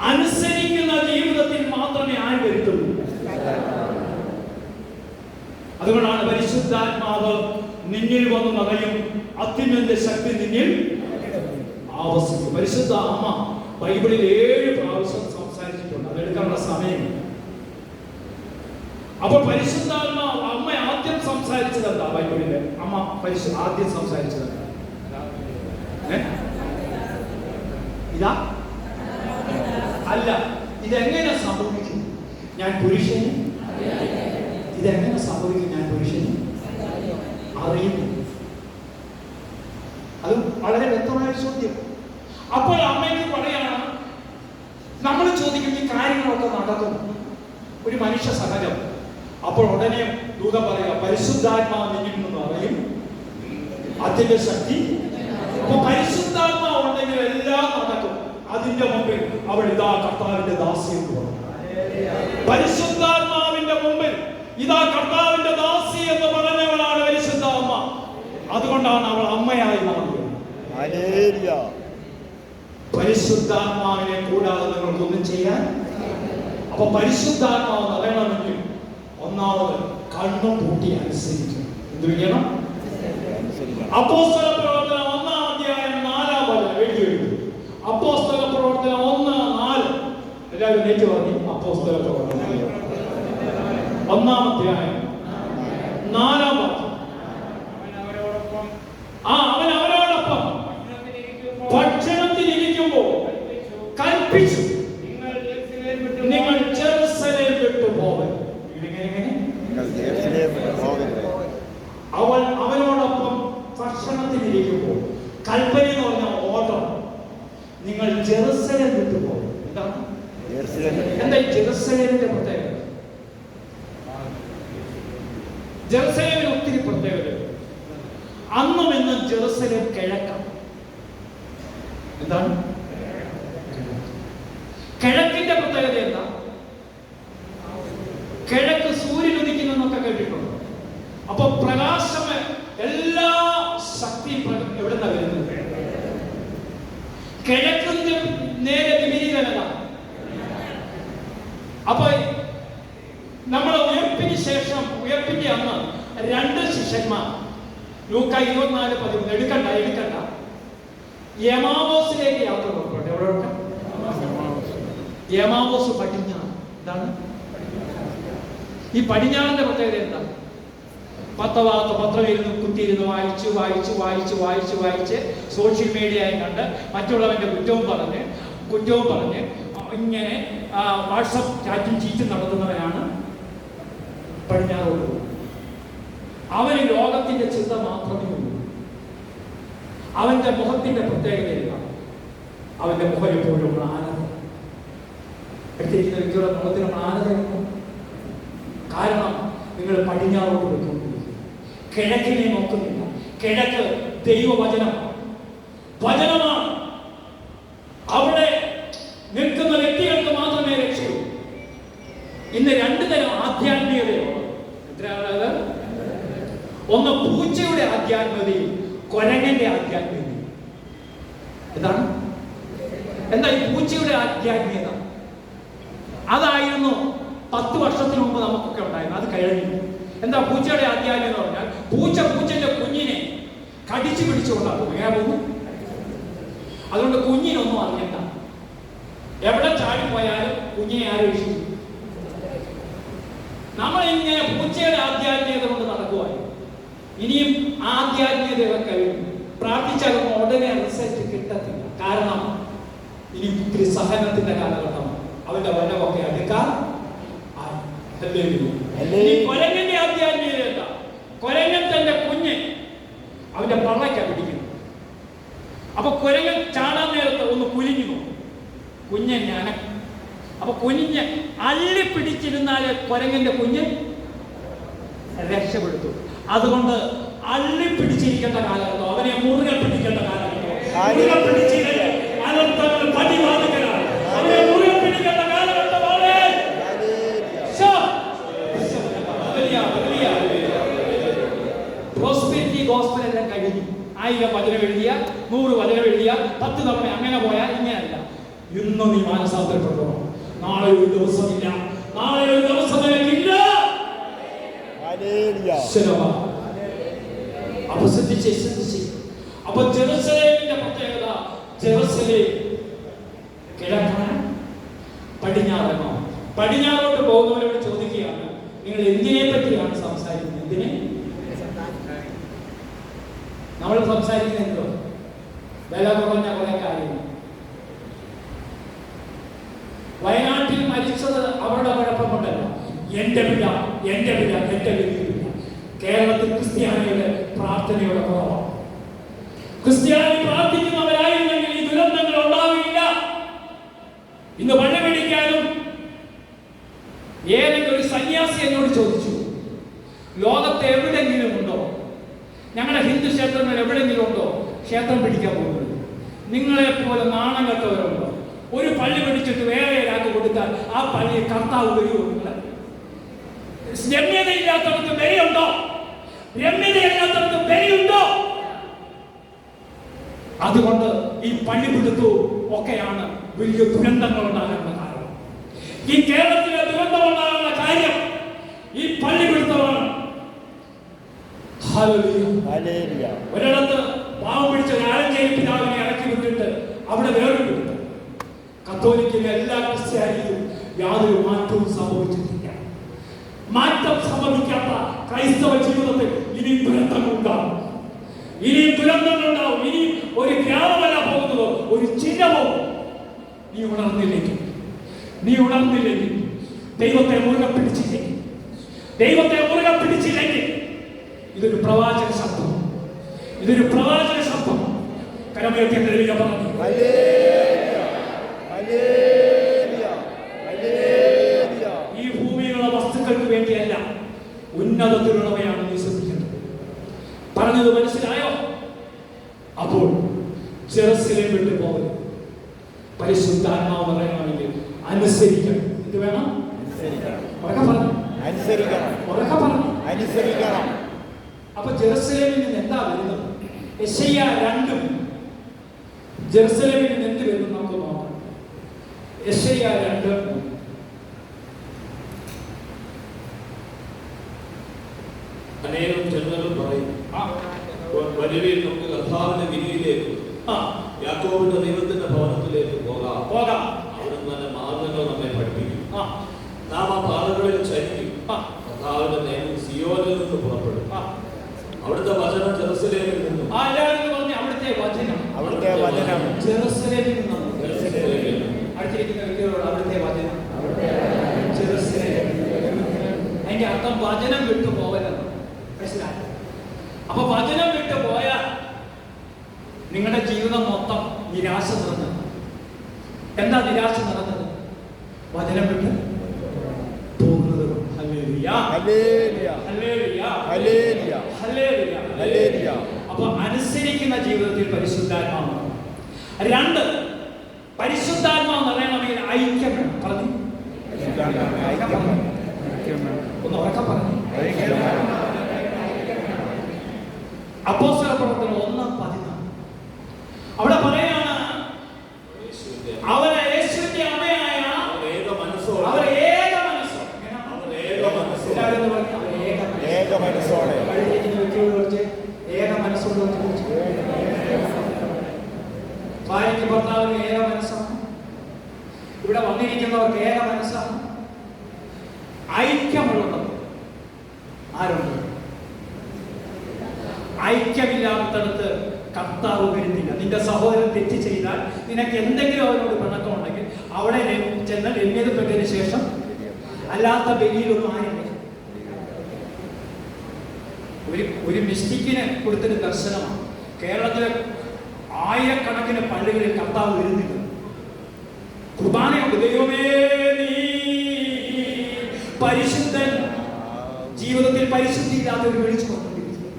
അനുസരിക്കുന്ന ജീവിതത്തിൽ മാത്രമേ ആര് വരുത്തുള്ളൂ അതുകൊണ്ടാണ് പരിശുദ്ധാത്മാവ് നിന്നിൽ വന്ന് നിറയും അത്യുന്നത ശക്തി നിന്നിൽ ആവസിക്കും. പരിശുദ്ധ അമ്മ ബൈബിളിൽ ഏഴ് പ്രാവശ്യം സംസാരിച്ചിട്ടുണ്ട്. അതെടുക്കാനുള്ള സമയം. അപ്പൊ പരിശുദ്ധാത്മാവ് അമ്മ ആദ്യം സംസാരിച്ചത് എന്താ ബൈബിളിൽ? അമ്മ പരിശു ആദ്യം സംസാരിച്ചത് എന്താ ഏ? ഇതാ അല്ല ഇതെങ്ങനെ സംഭവിക്കും ഞാൻ പുരുഷന്? ഇതെങ്ങനെ സംഭവിക്കും ഞാൻ പുരുഷന്? അറിയുന്നു. അത് വളരെ വ്യക്തമായ ചോദ്യം. അപ്പോൾ അമ്മയ്ക്ക് പറയാണ് നമ്മൾ ചോദിക്കും ഈ കാര്യങ്ങളൊക്കെ നടക്കും ഒരു മനുഷ്യ സഹജം അപ്പോൾ ഉടനെ ദൂത പറയുക പരിശുദ്ധാത്മാവ് നിന്നിൽ നിന്ന് പറയും അതിന്റെ ശക്തി അപ്പൊ പരിശുദ്ധാത്മാവ് ഉണ്ടെങ്കിൽ എല്ലാം നടക്കും. അതിന്റെ മുമ്പിൽ അവൾ ഇതാ കർത്താവിന്റെ ദാസി പറഞ്ഞു പരിശുദ്ധാത്മാവിന്റെ മുമ്പിൽ ഇതാ കർത്താവിന്റെ ദാസി എന്ന് പറഞ്ഞവളാണ് പരിശുദ്ധ അമ്മ അതുകൊണ്ടാണ് അവൾ അമ്മയായി മാറിയത് പരിശുദ്ധാത്മാവിനെ കൂടാതെ നിങ്ങൾക്കൊന്നും ചെയ്യാൻ അപ്പൊ പരിശുദ്ധാത്മാവ് നിറയണമെങ്കിൽ ഒന്നാമത് കണ്ണും പൂട്ടി അനുസരിക്കണം. എന്ത് ചെയ്യണം അപ്പോസ്തല പ്രവർത്തനം ഒന്നാം അധ്യായം നാലാം വചനം എഴുതി എഴുതി അപ്പോസ്തല പ്രവർത്തനം ഒന്ന് നാല്. എല്ലാവരും നേറ്റ് പറഞ്ഞു. അപ്പോസ്തല പ്രവർത്തനം ഒന്നാം അധ്യായം നാലാം ആ അവൻ അവരോടൊപ്പം ഭക്ഷണത്തിനിരിക്കുമ്പോൾ കൽപ്പിച്ചു. നിങ്ങൾ ജെറുസലേം വിട്ടു അവൻ അവനോടൊപ്പം ഭക്ഷണത്തിനിരിക്കുമ്പോൾ കൽപ്പന എന്ന് പറഞ്ഞ ഓർഡർ നിങ്ങൾ ജെറുസലേം വിട്ടു പോകും എന്താണ് യെരൂശലേം വിട്ടു എന്താ ഈ ജെറുസലേമിന്റെ പ്രത്യേകത ജെറുസലേമിന് ഒത്തിരി പ്രത്യേകതയുണ്ട് അന്നും ഇന്നും ജെറുസലേം കിഴക്കാം എന്താണ് കിഴക്കിന്റെ പ്രത്യേകത എന്താ കിഴക്ക് സൂര്യൻ ഉദിക്കുന്നൊക്കെ കേട്ടിട്ടുണ്ട് അപ്പൊ പ്രകാശം എല്ലാ ശക്തിയും പ്ര- എവിടുന്നാ വരുന്നത് കിഴക്കിന്റെ നേരെ വിപരീതമല്ല അപ്പൊ നമ്മുടെ ഉയർപ്പിന് ശേഷം ഉയർപ്പിന്റെ അന്ന് രണ്ട് ശിഷ്യന്മാർ ലൂക്ക ഇരുപത്തിനാല് പതിമൂന്ന് എടുക്കണ്ട എടുക്കണ്ട യമാവോസിലേക്ക് യാത്ര പുറപ്പെട്ടു എവിടെ യമാവോസ് പടിഞ്ഞാറ്. എന്താണ്? ഈ പടിഞ്ഞാറിന്റെ പ്രത്യേകത എന്താ? പത്തവാത്ത പത്രം ഇരുന്ന് കുത്തിയിരുന്ന് വായിച്ച് വായിച്ച് വായിച്ച് വായിച്ച് വായിച്ച് സോഷ്യൽ മീഡിയയും കണ്ട് മറ്റുള്ളവന്റെ കുറ്റവും പറഞ്ഞ് കുറ്റവും പറഞ്ഞ് ഇങ്ങനെ വാട്സപ്പ് ചാറ്റും ചീറ്റും നടത്തുന്നവരാണ് പടിഞ്ഞാറോട് അവന് ലോകത്തിന്റെ ചിന്ത മാത്രമേ ഉള്ളൂ. അവന്റെ മുഖത്തിന്റെ പ്രത്യേകത എന്താണ് അവന്റെ മുഖം എപ്പോഴും എടുത്തിരിക്കുന്ന വ്യക്തിയുടെ മുഖത്തിന് മ്ലാനതയുണ്ടോ കാരണം നിങ്ങൾ പടിഞ്ഞാറോട്ട് വെക്കൊണ്ടിരിക്കുന്നു കിഴക്കിനെ നോക്കുന്നില്ല. കിഴക്ക് ദൈവവചനമാണ് വചനമാണ്. അവിടെ നിൽക്കുന്ന വ്യക്തികൾക്ക് മാത്രമേ രക്ഷയുള്ളൂ ഇന്ന് രണ്ടു തരം ആധ്യാത്മികതയുണ്ട്. എത്രയാണത് ഒന്ന് പൂച്ചയുടെ ആധ്യാത്മികതയും കൊരങ്ങന്റെ ആധ്യാത്മികത എന്താണ്? എന്താ ഈ പൂച്ചയുടെ ആധ്യാത്മികത അതായിരുന്നു പത്ത് വർഷത്തിന് മുമ്പ് നമുക്കൊക്കെ ഉണ്ടായിരുന്നു അത് കഴിഞ്ഞു. എന്താ പൂച്ചയുടെ ആധ്യാത്മികത പറഞ്ഞാൽ പൂച്ച പൂച്ചന്റെ കുഞ്ഞിനെ കടിച്ചു പിടിച്ചുകൊണ്ടാണ്. എങ്ങനെ പോകുന്നു അതുകൊണ്ട് കുഞ്ഞിനൊന്നും അറിയണ്ട. എവിടെ ചാടി പോയാലും കുഞ്ഞിനെ ആരോപിച്ചു നമ്മൾ ഇങ്ങനെ പൂച്ചയുടെ ആധ്യാത്മികത കൊണ്ട് നടക്കുവായി ഇനിയും ആധ്യാത്മികതയൊക്കെ പ്രാർത്ഥിച്ചാലും ഉടനെ റിസൾട്ട് കിട്ടത്തില്ല. കാരണം ഇനി ഒത്തിരി സഹനത്തിന്റെ കാലഘട്ടം അവന്റെ വരവൊക്കെ അടുക്കാൻ. കൊരങ്ങന്റെ ആധ്യാത്മികത കൊരങ്ങൻ തന്റെ കുഞ്ഞ് അവന്റെ പള്ളയ്ക്ക പിടിക്കുന്നു അപ്പൊ കുരങ്ങൻ ചാടാൻ നേരത്ത് ഒന്ന് കുലിഞ്ഞു നോക്കും. ഞാന. ഞാൻ അപ്പൊ കുഞ്ഞ് അള്ളി പിടിച്ചിരുന്നാൽ കൊരങ്ങന്റെ കുഞ്ഞ് രക്ഷപ്പെടുത്തു അതുകൊണ്ട് അള്ളി പിടിച്ചിരിക്കേണ്ട കാലഘട്ടം അവനെ മുറുകെ പിടിക്കേണ്ട കാലഘട്ടം മുറുകെ അവനെ മുറുകെ പിടിക്കേണ്ട കാലഘട്ടമാണ് ശോ. Hallelujah, hallelujah. പ്രോസ്പെരിറ്റി ഗോസ്പൽ എല്ലാം കഴിഞ്ഞു. ആയിരം വചനം എഴുതിയ നൂറ് വചനം എഴുതിയ പത്ത് തവണ അങ്ങനെ പോയാൽ ഇങ്ങനെയല്ല. ഇന്ന് നീ മാനസാന്തരപ്പെട്ടോ നാളെ ഒരു ദിവസമില്ല. നാളെ ഒരു ദിവസം നിനക്കില്ല ഹല്ലേലൂയ. അപ്പൊ ജെറുസലേമിന്റെ പ്രത്യേകത ജെറുസലേം കിഴക്കാണ് പടിഞ്ഞാറനോ? പടിഞ്ഞാറോട്ട് പോകുന്നവരോട് ചോദിക്കുകയാണ് നിങ്ങൾ എന്തിനെ പറ്റിയാണ് സംസാരിക്കുന്നത്? എന്തിനെ? നമ്മൾ സംസാരിക്കുന്നത് എന്തോ വില കുറഞ്ഞ കുറെ കാര്യങ്ങൾ. വയനാട്ടിൽ മരിച്ചത് അവരുടെ കുഴപ്പമുണ്ടല്ലോ. എന്റെ പിഴ എന്റെ പിഴ എന്റെ വിധി കേരളത്തിൽ ക്രിസ്ത്യാനികളുടെ പ്രാർത്ഥനയുടെ കുറവാണ്. ക്രിസ്ത്യാനി പ്രാർത്ഥിക്കുന്നവരായിരുന്നെങ്കിൽ ഈ ദുരന്തങ്ങൾ ഉണ്ടാവില്ല. ഇന്ന് പള്ളി പിടിക്കാനും ഏതെങ്കിലും ഒരു സന്യാസി എന്നോട് ചോദിച്ചു ലോകത്ത് എവിടെങ്കിലും ഉണ്ടോ? ഞങ്ങളുടെ ഹിന്ദു ക്ഷേത്രങ്ങൾ എവിടെങ്കിലും ഉണ്ടോ? ക്ഷേത്രം പിടിക്കാൻ പോകുന്നത്? നിങ്ങളെ പോലെ നാണം കെട്ടവരുണ്ടോ? ഒരു പള്ളി പിടിച്ചിട്ട് വേറെ ഒരാൾക്ക് കൊടുത്താൽ ആ പള്ളി കർത്താവ് വരുമോ രമ്യതയില്ലാത്തവർക്ക് ബലിയുണ്ടോ രമ്യതയില്ലാത്തവർക്ക് അതുകൊണ്ട് ഈ പള്ളിപിടുത്തവും ഒക്കെയാണ് വലിയ ദുരന്തങ്ങൾ ഉണ്ടാകാനുള്ള കാരണം. ഈ കേരളത്തിലെ ദുരന്തം ഉണ്ടാകാനുള്ള കാര്യം ഈ പള്ളിപിടുത്തമാണ്. ഒരിടത്ത് പാവം പിടിച്ച ആലഞ്ചേരി പിതാവിനെ ഇറക്കി വിട്ടിട്ട് അവിടെ വേറൊരു പിടുത്തം കത്തോലിക്കിലെ എല്ലാ ക്രിസ്ത്യാനിക്കും യാതൊരു മാറ്റവും സംഭവിച്ചിട്ടില്ല. മാറ്റം സംഭവിക്കാത്ത ക്രൈസ്തവ ജീവിതത്തിൽ ഇനി ദുരന്തങ്ങൾ ഇനി ദുരന്തങ്ങൾ ഉണ്ടാവും ഇനി ഒരു ഗ്രാമമല്ല പോകുന്നത്. ഒരു ചിഹ്നവും നീ ഉണർന്നില്ലെങ്കിൽ. നീ ഉണർന്നില്ലെങ്കിൽ. ദൈവത്തെ മുറുകെ പിടിച്ചില്ലെങ്കിൽ. ദൈവത്തെ മുറുകെ പിടിച്ചില്ലെങ്കിൽ. ഇതൊരു പ്രവാചക ശബ്ദം. ഇതൊരു പ്രവാചക ശബ്ദം. കരമയത്തിയ പറഞ്ഞു. ഈ ഭൂമിയിലുള്ള വസ്തുക്കൾക്ക് വേണ്ടിയല്ല ഉന്നതത്തിലുള്ളവയാണ് നീ ശ്രദ്ധിക്കേണ്ടത്. പറഞ്ഞത് മനസ്സിലായോ അപ്പോൾ ചെറസിലേം വിട്ടു പോകരുത് പരിശുദ്ധാത്മാവ് പറയുകയാണെങ്കിൽ അനുസരിക്കണം. ഇത് വേണം? അനുസരിക്കണം. അപ്പൊ ജെറുസലേമിൽ നിന്ന് എന്താ വരുന്നത്? രണ്ടും. ജെറുസലേമിൽ നിന്ന് എന്ത് വരുന്നു നമുക്ക് നോക്കാം യെശയ്യ രണ്ട് അനേകം ജനങ്ങൾ പറയും ആ, വരുവിൽ നമുക്ക് കർത്താവിന്റെ വിധിയിലേക്ക് ആ, യാക്കോബിന്റെ ദൈവത്തിന്റെ ഭവനത്തിലേക്ക് പോകാം പോകാം അവിടെ നല്ല മാർഗങ്ങൾ നമ്മെ പഠിപ്പിക്കും ആ, നാം ആ പാതകളിൽ ചരിക്കും ആ, കർത്താവിന്റെ നിയമം സിയോനിൽ നിന്ന് പുറപ്പെടും ആ. അവിടുത്തെ വചനം ജെറുസലേമിൽ നിന്നും ആ, എല്ലാവരും ഒന്ന് പറഞ്ഞേ, അവിടുത്തെ വചനം അവിടുത്തെ വചനം ജെറുസലേമിൽ നിന്നാണ് ജെറുസലേമിൽ നിന്നും. വ്യക്തികളോട് അവിടുത്തെ വചനം. അതിന്റെ അർത്ഥം വചനം വിട്ടു പോകലെന്ന് മനസ്സിലായി? അപ്പൊ വചനം വിട്ടു പോയാൽ നിങ്ങളുടെ ജീവിതം മൊത്തം നിരാശ തുറന്നു എന്താ നിരാശ നിറഞ്ഞത് വചനം വിട്ട് പോകുന്നത് കൊണ്ട്. ഹല്ലേലൂയ. ഹല്ലേലൂയ ഹല്ലേലൂയ. ഹല്ലേലൂയ ഹല്ലേലൂയ. ഹല്ലേലൂയ അപ്പൊ അനുസരിക്കുന്ന ജീവിതത്തിൽ പരിശുദ്ധാത്മാവ് രണ്ട് പരിശുദ്ധാത്മാവ് നിറയണമെങ്കിൽ ഐക്യം വേണം പറഞ്ഞു ഒന്ന് ഉറക്കം പറഞ്ഞു അപ്പോസ്തല പ്രവർത്തനം ഒന്ന് പതിനാല് അവിടെ പറയാണ് യേശുവിന്റെ അവരെ യേശുവിന്റെ അമ്മയായ അവർ ഏക മനസ്സോടെ അവർ ഏക മനസ്സോ അവർ ഏക മനസ്സോടെ എല്ലാവരും ഒന്ന് പറഞ്ഞേ, അവർ ഏക മനസ്സോ. ഏക മനസ്സോടെ വഴിയിരിക്കുന്ന വ്യക്തിയോട് വിളിച്ച് ഏക മനസ്സോട് വിളിച്ച് വിളിച്ച്. ഭാര്യയ്ക്ക് ഭർത്താവിന് ഏക മനസ്സാണ് വന്നിരിക്കുന്നവർക്ക് ഏക മനസ്സാണ് ഐക്യമുള്ളത് ആരുണ്ട്? ഐക്യമില്ലാത്തടത്ത് കർത്താവ് വരുന്നില്ല. നിന്റെ സഹോദരൻ തെറ്റ് ചെയ്താൽ നിനക്ക് എന്തെങ്കിലും അവനോട് പിണക്കമുണ്ടെങ്കിൽ അവിടെ ചെന്ന് ചെന്ന് രമ്യതപ്പെട്ടതിന് ശേഷം അല്ലാത്ത ബലിയിലൊന്നും ആയില്ല ഒരു ഒരു മിസ്റ്റിക്കിന് കൊടുത്തൊരു ദർശനമാണ്. കേരളത്തിലെ ആയിരക്കണക്കിന് പള്ളികളിൽ കർത്താവ് വരുന്നില്ല. കുർബാനയുണ്ട്. ദൈവമേ ജീവിതത്തിൽ പരിശുദ്ധി ഇല്ലാത്ത ഒരു കൊണ്ടിരിക്കുന്നു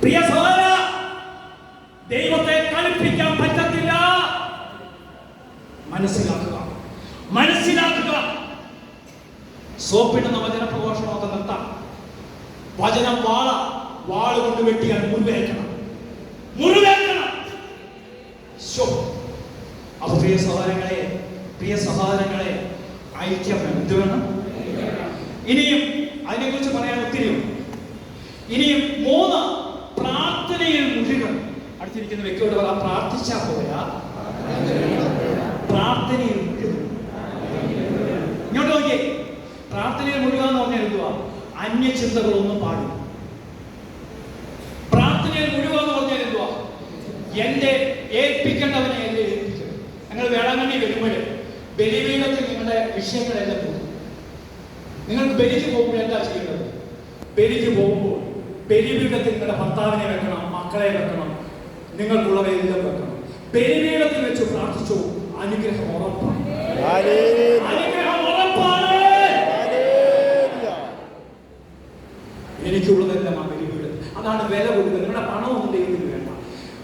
പ്രിയ സഹോദര ദൈവത്തെ കളിപ്പിക്കാൻ പറ്റത്തില്ല. മനസ്സിലാക്കുക. മനസ്സിലാക്കുക. സോപ്പിടുന്ന വചന പ്രഘോഷമൊക്കെ നിർത്താം. വചനം വാള വാൾ കൊണ്ട് വെട്ടിയാൽ മുറിവേക്കണം ശോ. അപ്പൊ പ്രിയ സഹോദരങ്ങളെ പ്രിയ സഹോദരങ്ങളെ ഐക്യം എന്ത് വേണം? ഇനിയും അതിനെക്കുറിച്ച് പറയാൻ ഒത്തിരിയുണ്ട് ഇനിയും മൂന്ന് പ്രാർത്ഥനയിൽ മുഴുകൻ അടുത്തിരിക്കുന്ന വ്യക്തിയോട് പറ പ്രാർത്ഥിച്ചാൽ പോരാ. പ്രാർത്ഥനയിൽ മുഴുകൻ ഇങ്ങോട്ട് നോക്കിയേ. പ്രാർത്ഥനയിൽ മുഴുക എന്ന് എന്തുവാ? അന്യചിന്തകളൊന്നും പാടില്ല. പ്രാർത്ഥനയിൽ മുഴുക എന്ന് എന്തുവാ? എന്റെ ഏൽപ്പിക്കേണ്ടവനെ എന്നെ ഏൽപ്പിക്കണം. ഞങ്ങൾ വേളാങ്കണ്ണി വരുമ്പോൾ ബലിപീഠത്തിൽ നിങ്ങളുടെ വിഷയങ്ങളെല്ലാം പോകും പെരിക്ക് പോകുമ്പോൾ എന്താ ചെയ്യുന്നത്? പെരിക്ക് പോകുമ്പോൾ ബലിപീഠത്തിൽ നിങ്ങളുടെ ഭർത്താവിനെ വെക്കണം മക്കളെ വെക്കണം നിങ്ങൾക്കുള്ളവയെല്ലാം വെക്കണം. ബലിപീഠത്തിൽ വെച്ച് പ്രാർത്ഥിച്ചു? അനുഗ്രഹം ഉറപ്പാണ്. എനിക്കുള്ളതെല്ലാം ആ ബലിപീഠത്തിൽ അതാണ് വില കൊടുക്കുക നിങ്ങളുടെ പണമൊന്നും ദൈവത്തിന് വേണ്ട.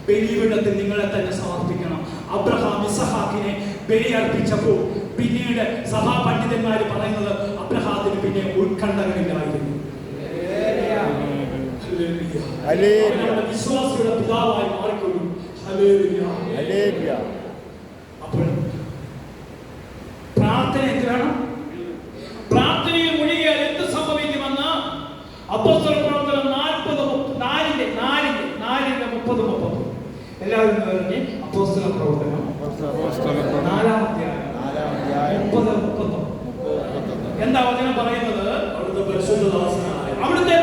ബലിപീഠത്തിൽ നിങ്ങളെ തന്നെ സമർപ്പിക്കണം. അബ്രഹാം ഇസഹാക്കിനെ ബലി അർപ്പിച്ചപ്പോൾ പിന്നീട് സഭാ പണ്ഡിതന്മാർ പറയുന്നത് അബ്രഹാത്തിന് പിന്നെ ഉത്കണ്ഠകളില്ലായിരുന്നു. വിശ്വാസിയുടെ പിതാവായി മാറിക്കൊള്ളും. അപ്പോൾ പ്രാർത്ഥന എന്ത് വേണം പ്രാർത്ഥനയിൽ മുഴുകിയാൽ എന്ത് സംഭവിക്കുമെന്ന് അപ്പോസ്തല പ്രവർത്തനം നാൽപ്പത് നാലിന്റെ നാലിന്റെ നാലിന്റെ മുപ്പത് മുപ്പത് എല്ലാവരും ഒന്ന് പറഞ്ഞ് അപ്പോസ്തല പ്രവർത്തനം നാലാം അധ്യായം നാലാം അധ്യായം മുപ്പത് മുപ്പത് എന്താ വചനം പറയുന്നത് അവിടുത്തെ പരിശുദ്ധദാസനായ അവിടുത്തെ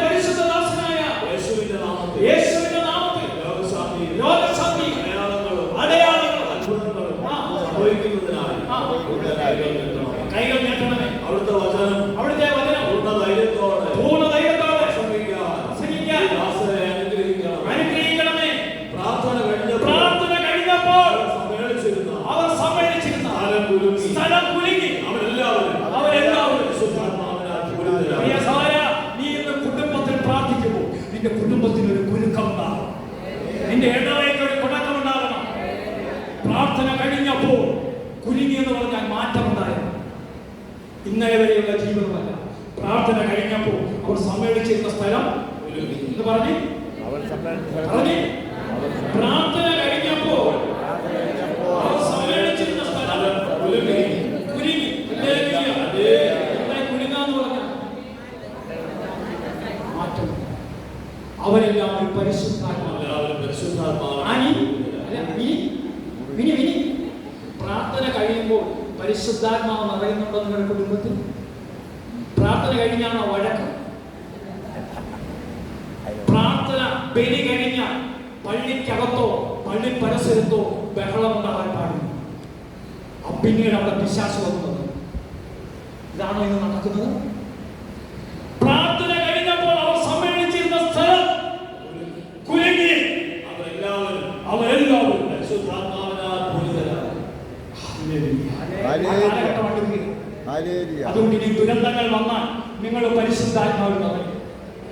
പരിശുദ്ധാത്മാവിൽ നിറയും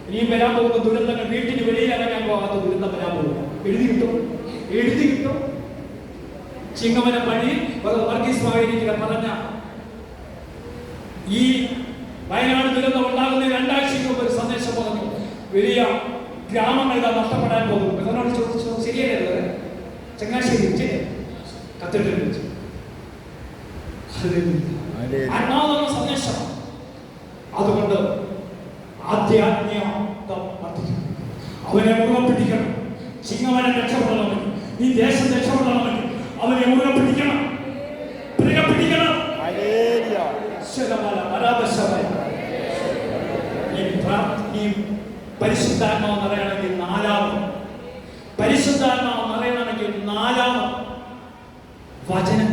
ഇനിയും വരാൻ പോകുന്ന ദുരന്തങ്ങൾ വീട്ടിന് വെളിയിൽ ഇറങ്ങാൻ പോകാത്ത ദുരന്തം വരാൻ പോകുന്നു. എഴുതി കിട്ടും? എഴുതി കിട്ടും? ചിങ്ങമന പള്ളി വർഗീസ് മാവേലിക്കര പറഞ്ഞ ഈ വയനാട് ദുരന്തം ഉണ്ടാകുന്ന രണ്ടാഴ്ചയ്ക്ക് മുമ്പ് ഒരു സന്ദേശം പറഞ്ഞു വലിയ ഗ്രാമങ്ങൾ ഇതാ നഷ്ടപ്പെടാൻ പോകും എന്നോട് ചോദിച്ചു ശരിയല്ലേ ചങ്ങാശ്ശേരി വെച്ച് കത്തിട്ട് വെച്ച്. അണ്ണാവുന്ന സന്ദേശം. അതുകൊണ്ട് ആധ്യാത്മികം വർദ്ധിക്കണം. അവനെ മുറുകെ ചിങ്ങവനെ രക്ഷപ്പെടണമെങ്കിൽ ഈ ദേശം രക്ഷപ്പെടണമെങ്കിൽ അവനെ. മുറുകെ പരിശുദ്ധാത്മാവ് നിറയണമെങ്കിൽ നാലാമത് പരിശുദ്ധാത്മാവ് നിറയണമെങ്കിൽ നാലാമത് വചനം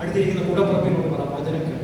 അടുത്തിരിക്കുന്ന കൂടപ്പുറപ്പിനോട് പറ വചനം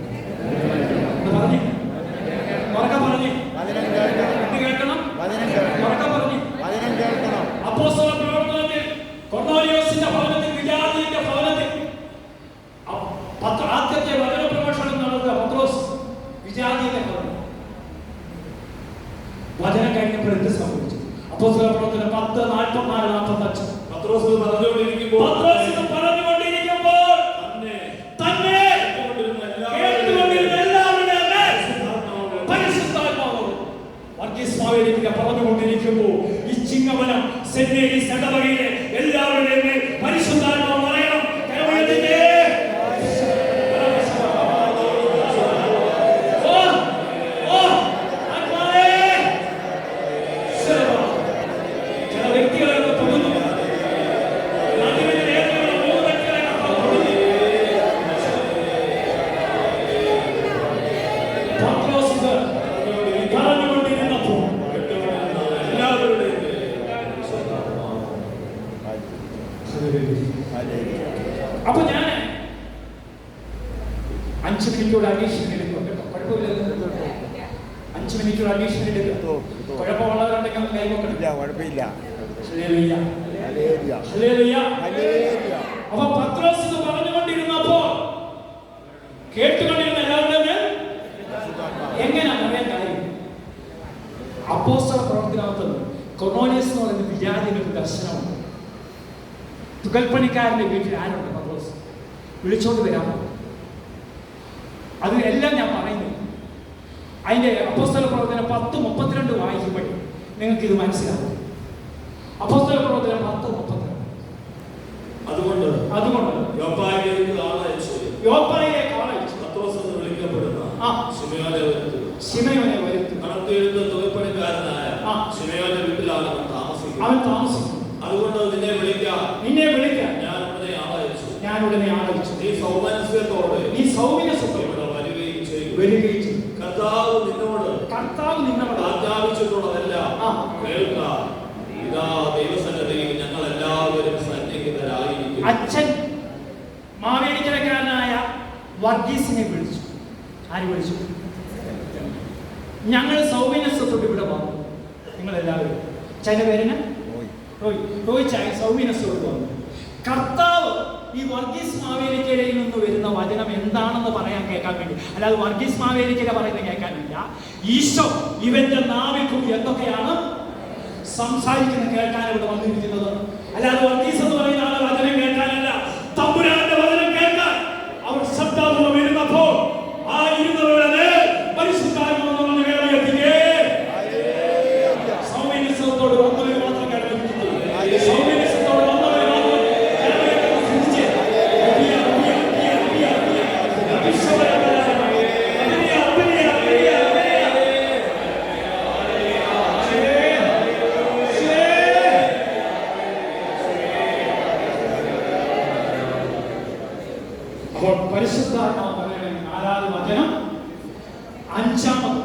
അത് എല്ലാം ഞാൻ പറയുന്നു. അതിന്റെ അപ്പോസ്തല പ്രവർത്തനം പത്ത് മുപ്പത്തിരണ്ട് വായിക്കുമ്പോൾ നിങ്ങൾക്ക് ഇത് മനസ്സിലാവും അപ്പോസ്തല പ്രവർത്തനം പത്ത് മുപ്പത്തിരണ്ട്. അതുകൊണ്ട് അതുകൊണ്ട് യോപ്പായിലേക്ക് ആളയച്ചു യോപ്പായിലേക്ക് ആളയച്ചു പത്രോസ് എന്ന് വിളിക്കപ്പെടുന്ന ആ. ശിമയോനെ വരുത്തുക ശിമയോനെ വരുത്തി തൊഴിൽപ്പണിക്കാരനായ ആ. ശിമയോന്റെ വീട്ടിലാണ് അവൻ താമസിക്കുന്നത്. അവൻ താമസിക്കും അതുകൊണ്ട് നിന്നെ വിളിക്കാം നിന്നെ വിളിക്കാൻ ഞാൻ ഉടനെ ആളയച്ചു ഞാൻ ഉടനെ ആളയച്ചു നീ സൗമനസ്യത്തോടെ നീ സൗമ്യസുഖം ഇവിടെ വരികയും കർത്താവ് നിന്നോട് കർത്താവ് നിന്നോട് ആജ്ഞാപിച്ചിട്ടുള്ളതെല്ലാം കേൾക്കാം. ഇതാ ദൈവസന്നതയിൽ ഞങ്ങൾ എല്ലാവരും സന്നിഹിതരായിരിക്കും അച്ഛൻ മാവേലിക്കരക്കാരനായ വർഗീസിനെ വിളിച്ചു. ആര് വിളിച്ചു? ഞങ്ങൾ സൗമ്യനസ്വത്തോട് ഇവിടെ വന്നു. നിങ്ങൾ എല്ലാവരും ചില പേരിന്. റോയ്. റോയ് ചായ സൗമ്യനസ്വത്തോട് വന്നു. കർത്താവ് ഈ വർഗീസ് മാവേലിക്കരയിൽ നിന്ന് വരുന്ന വചനം എന്താണെന്ന് പറയാൻ കേൾക്കാൻ വേണ്ടി. അല്ലാതെ വർഗീസ് മാവേലിക്കര പറയുന്നത് കേൾക്കാനില്ല. ഈശോ ഇവന്റെ നാവിൽ എന്തൊക്കെയാണ്? സംസാരിക്കുന്ന കേൾക്കാൻ ഇവിടെ വന്നിരിക്കുന്നത്. അല്ലാതെ വർഗീസ് അഞ്ചാമത്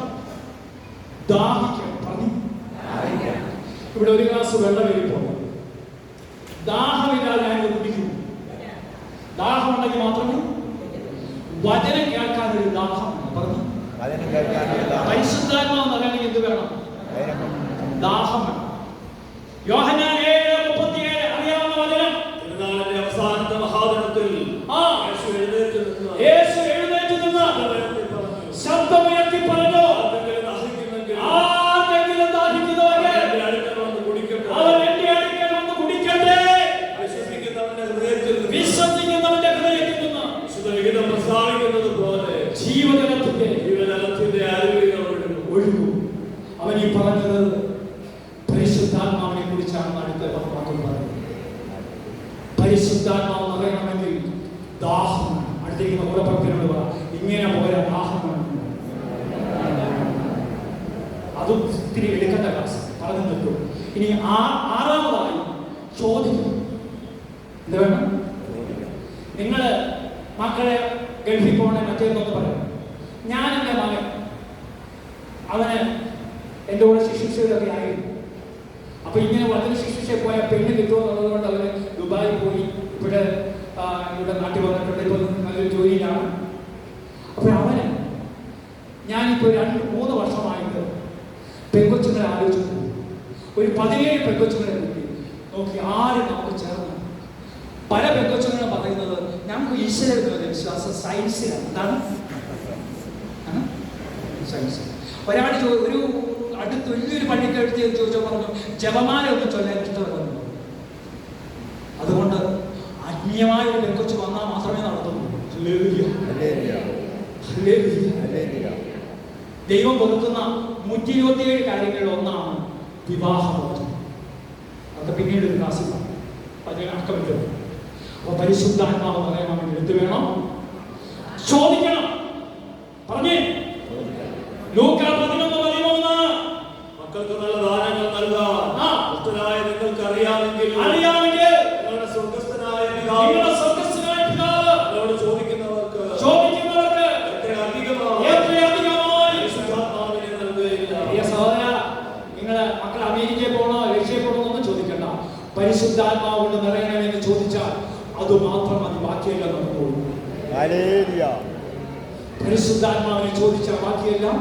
ദാഹിക്കാൻ പ്രതി ഇവിടെ ഒരു ഗ്ലാസ് വെള്ളം വരുമ്പോൾ ദാഹമില്ലാതെ ഞാൻ കുടിക്കുന്നു. ദാഹം ദാഹമുണ്ടെങ്കിൽ മാത്രമേ വചനം കേൾക്കാൻ ഒരു ദാഹം പറഞ്ഞു. പരിശുദ്ധാത്മാവ് പറയണമെങ്കിൽ എന്ത് വേണം? ദാഹം വേണം യോഹന്നാൻ ഏഴ് മുപ്പത്തിയേഴ് അറിയാവുന്ന വചനം തിരുനാളിന്റെ അവസാനത്തെ മഹാദിനത്തിൽ ആ യേശു എഴുന്നേറ്റ് നിന്ന് യേശു എഴുന്നേറ്റ് നിന്ന് ശബ്ദമുയർത്തി പറഞ്ഞു, ശബ്ദമുയർത്തി പറഞ്ഞു ആർക്കെങ്കിലും ദാഹിക്കുന്നെങ്കിൽ ആർക്കെങ്കിലും ദാഹിക്കുന്നവരെ എന്റെ അടുക്കൽ വന്ന് കുടിക്കട്ടെ. അവൻ എന്റെ അടുക്കൽ വന്ന് കുടിക്കട്ടെ വിശ്വസിക്കുന്നവന്റെ ഹൃദയത്തിൽ നിന്ന് വിശ്വസിക്കുന്നവന്റെ ഹൃദയത്തിൽ നിന്ന് വിശുദ്ധ വിഹിതം പ്രസ്താവിക്കുന്നത് പോലെ ജീവജലത്തിന്റെ ജീവജലത്തിന്റെ അരുവികൾ ഒഴുകും. ഒഴുകും അവൻ ഈ പറഞ്ഞത് പരിശുദ്ധാത്മാവിനെ കുറിച്ചാണ് അടുത്ത വാക്കുകൾ പറയുന്നത് പരിശുദ്ധാത്മാവ് പറയണമെങ്കിൽ ദാഹം അടുത്തേക്ക് കൂടപ്പുറത്തിനോട് പറ. ഇങ്ങനെ പോരാ ദാഹം. അതും ഇത്തിരി എടുക്കേണ്ട ക്ലാസ് പറഞ്ഞു നിൽക്കും ഇനി ആ ആറാമതായി ചോദിക്കും എന്ത് വേണം നിങ്ങൾ മക്കളെ ഗൾഫിൽ പോകണേ മറ്റേന്നൊക്കെ പറയും. ഞാൻ എന്റെ മകൻ. അവന് എന്റെ കൂടെ ശിശുശയിലൊക്കെ ആയിരുന്നു. അപ്പൊ ഇങ്ങനെ വളരെ ശുശ്രൂഷ പോയ പെണ്ണ് കിട്ടുമെന്നുള്ളത് കൊണ്ട് അവന് ദുബായിൽ പോയി. ഇവിടെ ഇവിടെ നാട്ടിൽ വന്നിട്ടുണ്ട്. ഇപ്പോൾ നല്ലൊരു ജോലിയിലാണ്. അപ്പൊ അവന് ഞാനിപ്പോ രണ്ട് മൂന്ന് വർഷമായിട്ട് പെങ്കൊച്ചുങ്ങളെ ആലോചിച്ചു ഒരു പതിനേഴ് പെങ്കൊച്ചുങ്ങളെ നോക്കി നോക്കി ആരും നമുക്ക് ചേർന്ന് പല പെങ്കൊച്ചുങ്ങളും പറയുന്നത് ഞങ്ങൾക്ക് ഈശ്വര വിശ്വാസം സയൻസിലാണ്. സയൻസ്. ഒരാൾ ഒരു അടുത്ത് വലിയൊരു പള്ളിക്കടുത്ത് ചോദിച്ചോ പറഞ്ഞു ജപമാല ഒന്നും ചൊല്ലാൻ ഇഷ്ടമല്ല. ആത്മീയമായ ഒരു രംഗത്ത് വന്നാൽ മാത്രമേ നടത്തുള്ളൂ. ദൈവം വെറുക്കുന്ന നൂറ്റി ഇരുപത്തിയേഴ് കാര്യങ്ങളിൽ ഒന്നാണ് വിവാഹമോചനം അതൊക്കെ പിന്നീട് ഒരു അക്കമില്ല അപ്പൊ പരിശുദ്ധാത്മാവ് പറയാൻ വേണ്ടി എടുത്തു വേണം. ചോദിക്കണം. അതുമാത്രം മതി ബാക്കിയെല്ലാം ഹല്ലേലൂയ. പരിശുദ്ധാത്മാവിനെ ചോദിച്ച ബാക്കിയെല്ലാം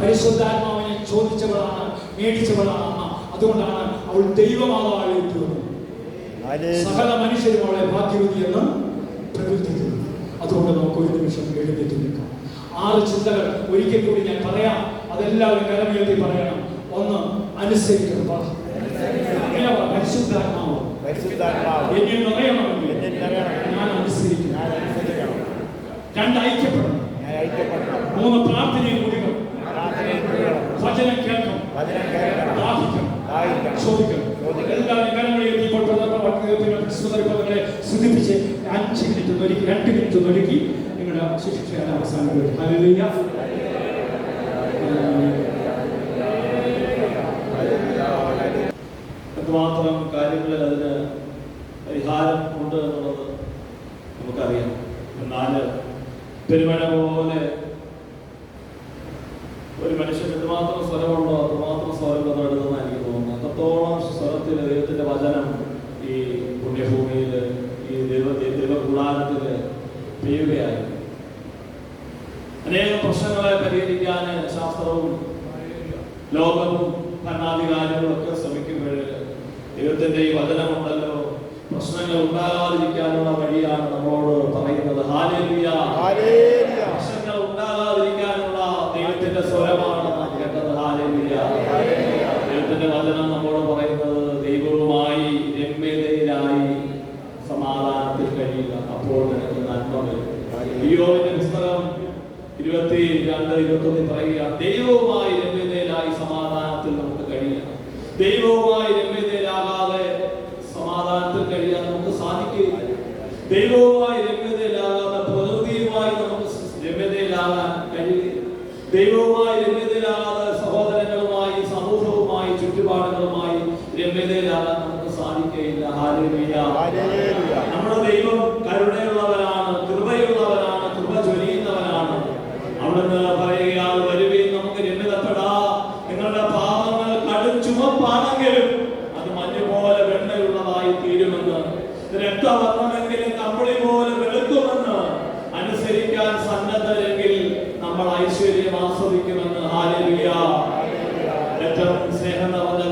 പരിശുദ്ധാത്മാവിനെ ചോദിച്ചവളാണ് മേടിച്ചവളാണ് അതുകൊണ്ടാണ് അവൾ ദൈവമാതാവാളെ സകല മനുഷ്യരും അവളെ ഭാഗ്യവതി എന്ന് പ്രകൃതി അതുകൊണ്ട് നമുക്ക് ഒരു നിമിഷം എഴുന്നേറ്റ് നിൽക്കാം. ആറ് ചിന്തകൾ ഒരിക്കൽ കൂടി ഞാൻ പറയാം. അതെല്ലാവരും കരമുയർത്തി പറയണം. ഒന്ന് അനുസരിക്കണം. എന്നെ നിറയണം രണ്ട് ഐക്യപ്പെടണം മൂന്ന് പ്രാർത്ഥനയും കൂടി അഞ്ച് മിനിറ്റ് ഒരുക്കി രണ്ട് മിനിറ്റ് ഒരുക്കി നിങ്ങളുടെ ശിക്ഷ അവസാനം പെരുമാറ്റം അപ്പോൾ നിനക്ക് നന്മ പുസ്തകം ഇരുപത്തി രണ്ട് ഇരുപത്തൊന്ന് പറയുക ദൈവവുമായി രമ്യതയിലായി സമാധാനത്തിൽ നമുക്ക് കഴിയാം. ദൈവവുമായി രമ്യതയിലാകാതെ സമാധാനത്തിൽ കഴിയാൻ നമുക്ക് സാധിക്കില്ല ദൈവവുമായി രമ്യതയിലാകാതെ പ്രകൃതിയുമായി നമുക്ക് രമ്യതയിലാകാൻ കഴിയില്ല ദൈവവുമായി രമ്യതയിലാകാതെ സഹോദരങ്ങളുമായി സമൂഹവുമായി ചുറ്റുപാടുകളുമായി രമ്യതയിലാകാൻ നമുക്ക് സാധിക്കുകയില്ല. നമ്മുടെ ദൈവം സ്നേഹം നിറഞ്ഞ